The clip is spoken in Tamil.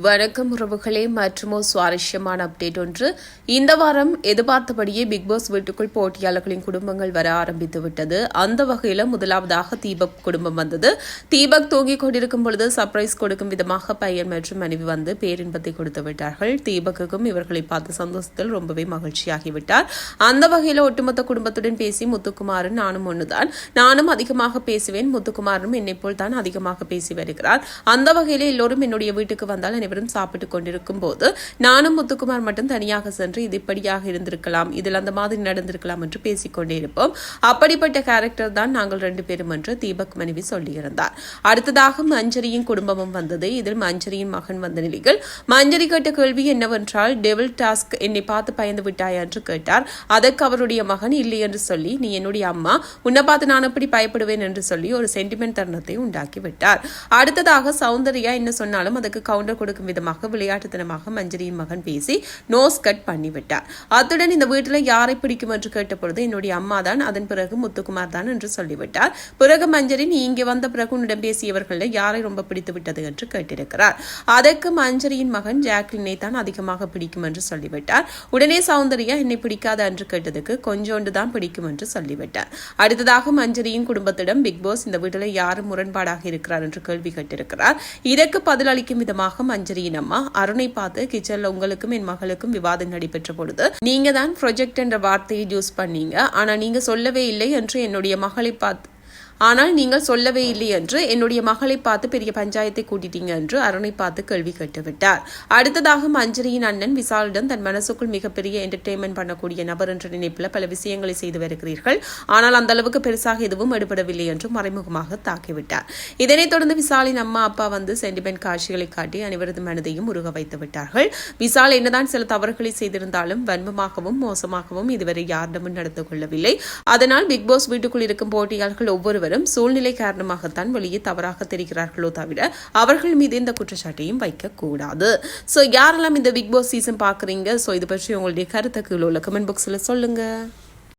வணக்கம் உறவுகளே மற்றும் சுவாரஸ்யமான அப்டேட் ஒன்று. இந்த வாரம் எதிர்பார்த்தபடியே பிக் பாஸ் வீட்டுக்குள் போட்டியாளர்களின் குடும்பங்கள் வர ஆரம்பித்து விட்டது. அந்த வகையில் முதலாவதாக தீபக் குடும்பம் வந்தது. தீபக் தூங்கிக் கொண்டிருக்கும் பொழுது சர்ப்ரைஸ் கொடுக்கும் விதமாக பையன் மற்றும் மனைவி வந்து பேரின்பத்தை கொடுத்து விட்டார்கள். தீபக்குக்கும் இவர்களை பார்த்த சந்தோஷத்தில் ரொம்பவே மகிழ்ச்சியாகிவிட்டார். அந்த வகையில் ஒட்டுமொத்த குடும்பத்துடன் பேசி முத்துக்குமாரன் நானும் ஒன்றுதான் நானும் அதிகமாக பேசுவேன். முத்துக்குமாரனும் என்னை போல் தான் அதிகமாக பேசி வருகிறார். அந்த வகையில் எல்லோரும் என்னுடைய வீட்டுக்கு வந்தால் அனைவரும் சாப்பிட்டு கொண்டிருக்கும் போது நானும் முத்துக்குமார் மட்டும் தனியாக சென்று இது இப்படியாக இருந்திருக்கலாம் இதில் அந்த மாதிரி நடந்திருக்கலாம் என்று பேசிக்கொண்டே இருப்போம். அப்படிப்பட்ட கேரக்டர் தான் நாங்கள் ரெண்டு பேரும் என்று தீபக் மனைவி சொல்லியிருந்தார். அடுத்ததாக மஞ்சரியின் குடும்பமும் வந்தது. இதில் மஞ்சரியின் மகன் வந்த நிலையில் மஞ்சரி கேட்ட கேள்வி என்னவென்றால் டெவில் டாஸ்க் என்னை பார்த்து பயந்து விட்டாயா? என்று கேட்டார். அதற்கு அவருடைய மகன் இல்லை என்று சொல்லி நீ என்னுடைய அம்மா உன்னை பார்த்து நான் எப்படி பயப்படுவேன்? என்று சொல்லி ஒரு சென்டிமெண்ட் தருணத்தை உண்டாக்கி விட்டார் அடுத்ததாக சௌந்தர்யா என்ன சொன்னாலும் அதுக்கு கவுண்டர் கொடு கொடுக்கும் விதமாக விளையாட்டுத்தனமாக மஞ்சரியின் மகன் பேசி நோஸ் கட் பண்ணிவிட்டார். அத்துடன் இந்த வீட்டில் யாரை பிடிக்கும் என்று கேட்டபொழுது என்னுடைய அம்மா தான் அதன் பிறகு முத்துக்குமார் தான் என்று சொல்லிவிட்டார். பிறகு மஞ்சரி நீ இங்கே வந்த பிறகு உன்னிடம் பேசியவர்களில் யாரை ரொம்ப பிடித்து விட்டது என்று கேட்டிருக்கிறார். அதற்கு மஞ்சரியின் மகன் ஜாக்லினை தான் அதிகமாக பிடிக்கும் என்று சொல்லிவிட்டார். உடனே சௌந்தர்யா என்னை பிடிக்காத என்று கேட்டதுக்கு கொஞ்சோண்டு தான் பிடிக்கும் என்று சொல்லிவிட்டார். அடுத்ததாக மஞ்சரியின் குடும்பத்திடம் பிக் பாஸ் இந்த வீட்டில் யாரும் முரண்பாடாக இருக்கிறார்? என்று கேள்வி கேட்டிருக்கிறார். இதற்கு பதிலளிக்கும் விதமாக மஞ்சரியின் அம்மா அருணை பார்த்து கிச்சன்ல உங்களுக்கும் என் மகளுக்கும் விவாதம் நடைபெற்ற பொழுது நீங்க தான் ப்ரொஜெக்ட் என்ற வார்த்தையை யூஸ் பண்ணீங்க. ஆனா நீங்க சொல்லவே இல்லை என்று என்னுடைய மகளை பார்த்து ஆனால் நீங்கள் சொல்லவே இல்லை என்று என்னுடைய மகளை பார்த்து பெரிய பஞ்சாயத்தை கூட்டிட்டீங்க என்று அருணை பார்த்து கேள்வி கேட்டுவிட்டார். அடுத்ததாக மஞ்சரியின் அண்ணன் விசாலிடம் தன் மனசுக்குள் மிகப்பெரிய என்டர்டெயின்மெண்ட் பண்ணக்கூடிய நபர் என்ற நினைப்பில் பல விஷயங்களை செய்து வருகிறீர்கள். ஆனால் அந்த அளவுக்கு பெருசாக எதுவும் எடுபடவில்லை என்று மறைமுகமாக தாக்கிவிட்டார். இதனைத் தொடர்ந்து விசாலின் அம்மா அப்பா வந்து சென்டிமெண்ட் காட்சிகளை காட்டி அனைவரது மனதையும் உருக வைத்து விட்டார்கள். விசால் என்னதான் சில தவறுகளை செய்திருந்தாலும் வன்மமாகவும் மோசமாகவும் இதுவரை யாரிடமும் நடந்து கொள்ளவில்லை. அதனால் பிக் பாஸ் வீட்டுக்குள் இருக்கும் போட்டியாளர்கள் ஒவ்வொருவரும் சூழ்நிலை காரணமாகத்தான் வெளியே தவறாக தெரிகிறார்களோ தவிர அவர்கள் மீது இந்த குற்றச்சாட்டையும் வைக்கக்கூடாது. ஸோ யாரெல்லாம் இந்த பிக் பாஸ் சீசன் பார்க்குறீங்க? ஸோ இது பற்றி உங்களுடைய கருத்தை கீழே உள்ள கமெண்ட் பாக்ஸில் சொல்லுங்கள்